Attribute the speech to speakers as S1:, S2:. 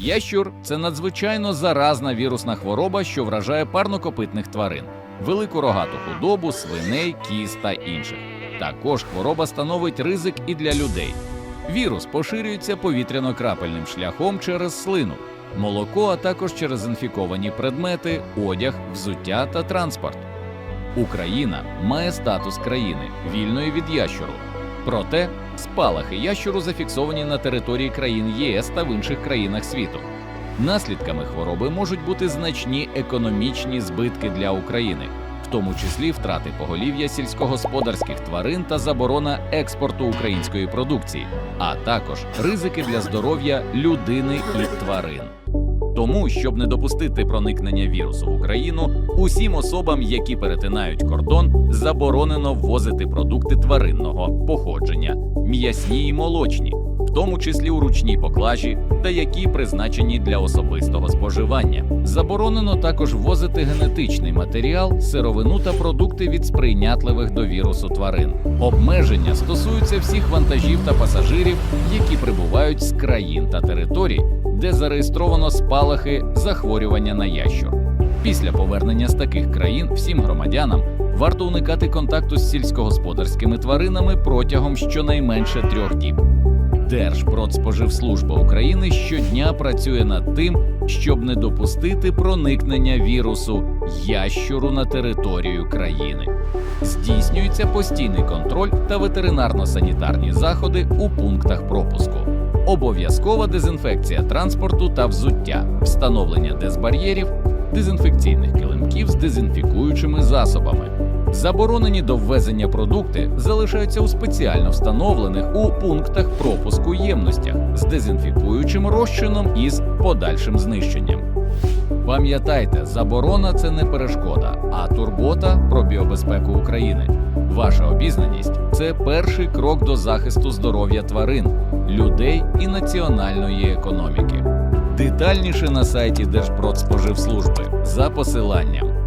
S1: Ящур це надзвичайно заразна вірусна хвороба, що вражає парнокопитних тварин, велику рогату худобу, свиней, кіз та інших. Також хвороба становить ризик і для людей. Вірус поширюється повітряно-крапельним шляхом через слину, молоко, а також через інфіковані предмети, одяг, взуття та транспорт. Україна має статус країни вільної від ящуру. Проте спалахи ящуру зафіксовані на території країн ЄС та в інших країнах світу. Наслідками хвороби можуть бути значні економічні збитки для України, в тому числі втрати поголів'я сільськогосподарських тварин та заборона експорту української продукції, а також ризики для здоров'я людини і тварин. Тому, щоб не допустити проникнення вірусу в Україну, усім особам, які перетинають кордон, заборонено ввозити продукти тваринного походження, м'ясні і молочні, в тому числі у ручній поклажі, та які призначені для особистого споживання. Заборонено також ввозити генетичний матеріал, сировину та продукти від сприйнятливих до вірусу тварин. Обмеження стосуються всіх вантажів та пасажирів, які прибувають з країн та територій, де зареєстровано спалахи захворювання на ящур. Після повернення з таких країн всім громадянам варто уникати контакту з сільськогосподарськими тваринами протягом щонайменше трьох діб. Держпродспоживслужба України щодня працює над тим, щоб не допустити проникнення вірусу ящуру на територію країни. Здійснюється постійний контроль та ветеринарно-санітарні заходи у пунктах пропуску. Обов'язкова дезінфекція транспорту та взуття, встановлення дезбар'єрів, дезінфекційних килимків з дезінфікуючими засобами. Заборонені до ввезення продукти залишаються у спеціально встановлених у пунктах пропуску ємностях з дезінфікуючим розчином і з подальшим знищенням. Пам'ятайте, заборона це не перешкода, а турбота про біобезпеку України. Ваша обізнаність це перший крок до захисту здоров'я тварин, людей і національної економіки. Детальніше на сайті Держпродспоживслужби за посиланням.